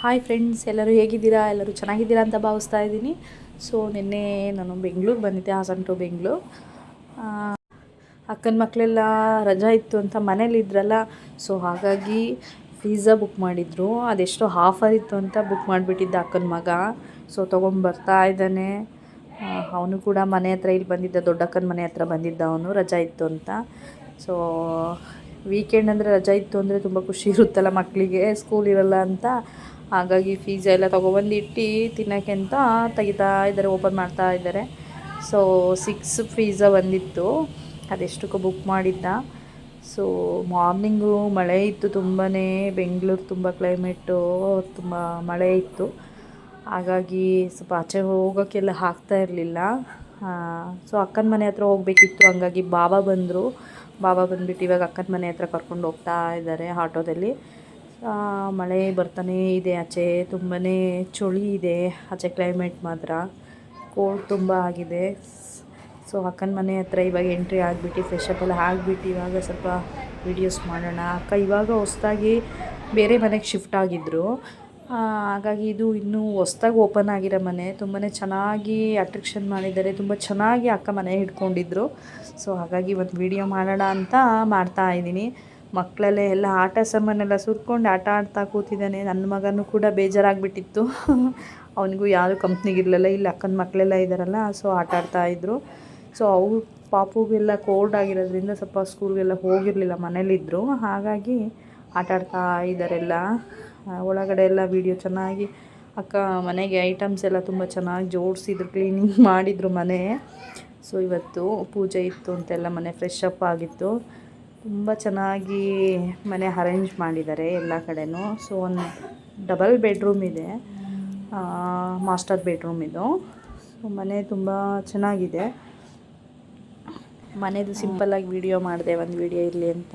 Hi friends ಎಲ್ಲರೂ ಹೇಗಿದ್ದೀರಾ? ಎಲ್ಲರೂ ಚೆನ್ನಾಗಿದ್ದೀರಾ ಅಂತ ಭಾವಿಸ್ತಾ ಇದ್ದೀನಿ. ಸೊ ನಿನ್ನೆ ನಾನು ಬೆಂಗಳೂರು ಬಂದಿದ್ದೆ, ಹಾಸನ್ ಟು ಬೆಂಗಳೂರು. ಅಕ್ಕನ ಮಕ್ಕಳೆಲ್ಲ ರಜಾ ಇತ್ತು ಅಂತ ಮನೇಲಿ ಇದ್ರಲ್ಲ. ಸೊ ಹಾಗಾಗಿ ಪಿಝಾ ಬುಕ್ ಮಾಡಿದ್ರು. ಅದೆಷ್ಟೋ ಆಫರ್ ಇತ್ತು ಅಂತ ಬುಕ್ ಮಾಡಿಬಿಟ್ಟಿದ್ದ ಅಕ್ಕನ ಮಗ. ಸೊ ತೊಗೊಂಬರ್ತಾ ಇದ್ದಾನೆ. ಅವನು ಕೂಡ ಮನೆ ಹತ್ರ ಇಲ್ಲಿ ಬಂದಿದ್ದ ದೊಡ್ಡಕ್ಕನ ಮನೆ ಹತ್ರ ಬಂದಿದ್ದ ಅವನು, ರಜಾ ಇತ್ತು ಅಂತ. ಸೊ ವೀಕೆಂಡ್ ಅಂದರೆ ರಜಾ ಇತ್ತು ಅಂದರೆ ತುಂಬ ಖುಷಿ ಇರುತ್ತಲ್ಲ ಮಕ್ಕಳಿಗೆ ಸ್ಕೂಲ್ ಇರಲ್ಲ ಅಂತ. ಹಾಗಾಗಿ ಫೀಜಾ ಎಲ್ಲ ತೊಗೊಬಂದು ಇಟ್ಟು ತಿನ್ನೋಕ್ಕೆ ಅಂತ ತೆಗಿತಾ ಇದ್ದಾರೆ ಓಪನ್ ಮಾಡ್ತಾ ಇದ್ದಾರೆ. ಸೊ ಸಿಕ್ಸ್ ಫೀಸ ಬಂದಿತ್ತು. ಅದೆಷ್ಟಕ್ಕೂ ಬುಕ್ ಮಾಡಿದ್ದ. ಸೊ ಮಾರ್ನಿಂಗು ಮಳೆ ಇತ್ತು ತುಂಬಾ ಬೆಂಗಳೂರು ತುಂಬ ಕ್ಲೈಮೇಟು ತುಂಬ ಮಳೆ ಇತ್ತು. ಹಾಗಾಗಿ ಸ್ವಲ್ಪ ಆಚೆ ಹೋಗೋಕ್ಕೆಲ್ಲ ಹಾಕ್ತಾ ಇರಲಿಲ್ಲ. ಸೊ ಅಕ್ಕನ ಮನೆ ಹತ್ರ ಹೋಗಬೇಕಿತ್ತು. ಹಂಗಾಗಿ ಬಾಬಾ ಬಂದರು. ಬಾಬಾ ಬಂದುಬಿಟ್ಟು ಇವಾಗ ಅಕ್ಕನ ಮನೆ ಹತ್ರ ಕರ್ಕೊಂಡು ಹೋಗ್ತಾ ಇದ್ದಾರೆ ಆಟೋದಲ್ಲಿ. ಮಳೆ ಬರ್ತಾನೇ ಇದೆ ಆಚೆ. ತುಂಬಾ ಚಳಿ ಇದೆ ಆಚೆ ಕ್ಲೈಮೇಟ್ ಮಾತ್ರ. ಕೋಲ್ಡ್ ತುಂಬ ಆಗಿದೆ. ಸೊ ಅಕ್ಕನ ಮನೆ ಹತ್ರ ಇವಾಗ ಎಂಟ್ರಿ ಆಗಿಬಿಟ್ಟು ಫ್ರೆಶಪ್ ಎಲ್ಲ ಆಗಿಬಿಟ್ಟು, ಇವಾಗ ಸ್ವಲ್ಪ ವೀಡಿಯೋಸ್ ಮಾಡೋಣ. ಅಕ್ಕ ಇವಾಗ ಹೊಸ್ದಾಗಿ ಬೇರೆ ಮನೆಗೆ ಶಿಫ್ಟ್ ಆಗಿದ್ದರು ಹಾಗಾಗಿ ಇದು ಇನ್ನೂ ಹೊಸ್ದಾಗಿ ಓಪನ್ ಆಗಿರೋ ಮನೆ. ತುಂಬಾ ಚೆನ್ನಾಗಿ ಅಟ್ರಿಕ್ಷನ್ ಮಾಡಿದ್ದಾರೆ. ತುಂಬ ಚೆನ್ನಾಗಿ ಅಕ್ಕ ಮನೆ ಹಿಡ್ಕೊಂಡಿದ್ರು. ಸೊ ಹಾಗಾಗಿ ಒಂದು ವಿಡಿಯೋ ಮಾಡೋಣ ಅಂತ ಮಾಡ್ತಾ ಇದ್ದೀನಿ. ಮಕ್ಕಳಲ್ಲೇ ಎಲ್ಲ ಆಟ ಸಾಮಾನೆಲ್ಲ ಸುರ್ಕೊಂಡು ಆಟ ಆಡ್ತಾ ಕೂತಿದ್ದಾನೆ. ನನ್ನ ಮಗನೂ ಕೂಡ ಬೇಜಾರಾಗಿಬಿಟ್ಟಿತ್ತು. ಅವನಿಗೂ ಯಾರು ಕಂಪ್ನಿಗಿರಲಿಲ್ಲ ಇಲ್ಲಿ ಅಕ್ಕನ ಮಕ್ಕಳೆಲ್ಲ ಇದ್ದಾರಲ್ಲ ಸೊ ಆಟ ಇದ್ದರು ಸೊ ಅವ್ರು ಪಾಪುಗೆಲ್ಲ ಕೋಲ್ಡ್ ಆಗಿರೋದ್ರಿಂದ ಸ್ವಲ್ಪ ಸ್ಕೂಲ್ಗೆಲ್ಲ ಹೋಗಿರಲಿಲ್ಲ ಮನೇಲಿದ್ದರು ಹಾಗಾಗಿ ಆಟ ಆಡ್ತಾ ಇದ್ದಾರೆಲ್ಲ ಒಳಗಡೆ ಎಲ್ಲ ವೀಡಿಯೋ ಚೆನ್ನಾಗಿ, ಅಕ್ಕ ಮನೆಗೆ ಐಟಮ್ಸ್ ಎಲ್ಲ ತುಂಬ ಚೆನ್ನಾಗಿ ಜೋಡಿಸಿದ್ರು ಕ್ಲೀನಿಂಗ್ ಮಾಡಿದರು ಮನೆ. ಸೊ ಇವತ್ತು ಪೂಜೆ ಇತ್ತು ಅಂತೆಲ್ಲ ಮನೆ ಫ್ರೆಶ್ ಅಪ್ ಆಗಿತ್ತು. ತುಂಬ ಚೆನ್ನಾಗಿ ಮನೆ ಅರೇಂಜ್ ಮಾಡಿದ್ದಾರೆ ಎಲ್ಲ ಕಡೆನೂ. ಸೊ ಒಂದು ಡಬಲ್ ಬೆಡ್ರೂಮ್ ಇದೆ. ಮಾಸ್ಟರ್ ಬೆಡ್ರೂಮ್ ಇದು. ಸೊ ಮನೆ ತುಂಬ ಚೆನ್ನಾಗಿದೆ. ಮನೇದು ಸಿಂಪಲ್ಲಾಗಿ ವಿಡಿಯೋ ಮಾಡಿದೆ, ಒಂದು ವಿಡಿಯೋ ಇರಲಿ ಅಂತ.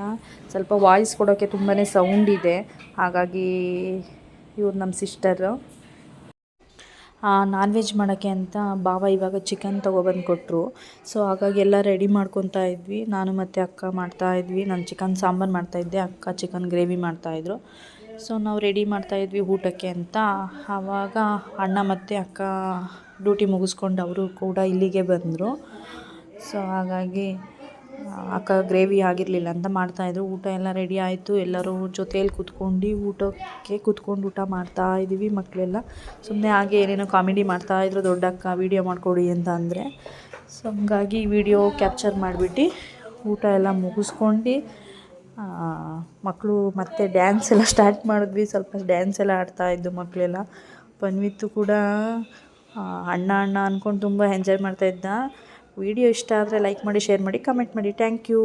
ಸ್ವಲ್ಪ ವಾಯ್ಸ್ ಕೊಡೋಕ್ಕೆ ತುಂಬಾ ಸೌಂಡ್ ಇದೆ. ಹಾಗಾಗಿ ಇವ್ರು ನಮ್ಮ ಸಿಸ್ಟರು ನಾನ್ ವೆಜ್ ಮಾಡೋಕ್ಕೆ ಅಂತ ಬಾವ ಇವಾಗ ಚಿಕನ್ ತೊಗೊಬಂದು ಕೊಟ್ಟರು ಸೊ ಹಾಗಾಗಿ ಎಲ್ಲ ರೆಡಿ ಮಾಡ್ಕೊತಾ ಇದ್ವಿ. ನಾನು ಮತ್ತು ಅಕ್ಕ ಮಾಡ್ತಾ ಇದ್ವಿ. ನಾನು ಚಿಕನ್ ಸಾಂಬಾರು ಮಾಡ್ತಾಯಿದ್ದೆ ಅಕ್ಕ ಚಿಕನ್ ಗ್ರೇವಿ ಮಾಡ್ತಾಯಿದ್ರು ಸೊ ನಾವು ರೆಡಿ ಮಾಡ್ತಾಯಿದ್ವಿ ಊಟಕ್ಕೆ ಅಂತ. ಆವಾಗ ಅಣ್ಣ ಮತ್ತು ಅಕ್ಕ ಡ್ಯೂಟಿ ಮುಗಿಸ್ಕೊಂಡು ಅವರು ಕೂಡ ಇಲ್ಲಿಗೆ ಬಂದರು. ಸೊ ಹಾಗಾಗಿ ಅಕ್ಕ ಗ್ರೇವಿ ಆಗಿರಲಿಲ್ಲ ಅಂತ ಮಾಡ್ತಾಯಿದ್ರು ಊಟ ಎಲ್ಲ ರೆಡಿ ಆಯಿತು. ಎಲ್ಲರೂ ಜೊತೆಯಲ್ಲಿ ಕೂತ್ಕೊಂಡು ಊಟಕ್ಕೆ ಕೂತ್ಕೊಂಡು ಊಟ ಮಾಡ್ತಾ ಇದ್ದೀವಿ ಮಕ್ಕಳೆಲ್ಲ. ಸುಮ್ಮನೆ ಹಾಗೆ ಏನೇನೋ ಕಾಮಿಡಿ ಮಾಡ್ತಾಯಿದ್ರು ದೊಡ್ಡಕ್ಕ ವೀಡಿಯೋ ಮಾಡಿಕೊಡಿ ಅಂತ ಅಂದರೆ. ಸೊ ಹಂಗಾಗಿ ವಿಡಿಯೋ ಕ್ಯಾಪ್ಚರ್ ಮಾಡಿಬಿಟ್ಟು ಊಟ ಎಲ್ಲ ಮುಗಿಸ್ಕೊಂಡು ಮಕ್ಕಳು ಮತ್ತೆ ಡ್ಯಾನ್ಸ್ ಎಲ್ಲ ಸ್ಟಾರ್ಟ್ ಮಾಡಿದ್ವಿ. ಸ್ವಲ್ಪ ಡ್ಯಾನ್ಸ್ ಎಲ್ಲ ಆಡ್ತಾಯಿದ್ದು ಮಕ್ಕಳೆಲ್ಲ. ಪನ್ವಿತ್ತು ಕೂಡ ಅಣ್ಣ ಅಣ್ಣ ಅಂದ್ಕೊಂಡು ತುಂಬ ಎಂಜಾಯ್ ಮಾಡ್ತಾಯಿದ್ದ ವಿಡಿಯೋ ಇಷ್ಟ ಆದರೆ ಲೈಕ್ ಮಾಡಿ ಶೇರ್ ಮಾಡಿ ಕಮೆಂಟ್ ಮಾಡಿ. Thank you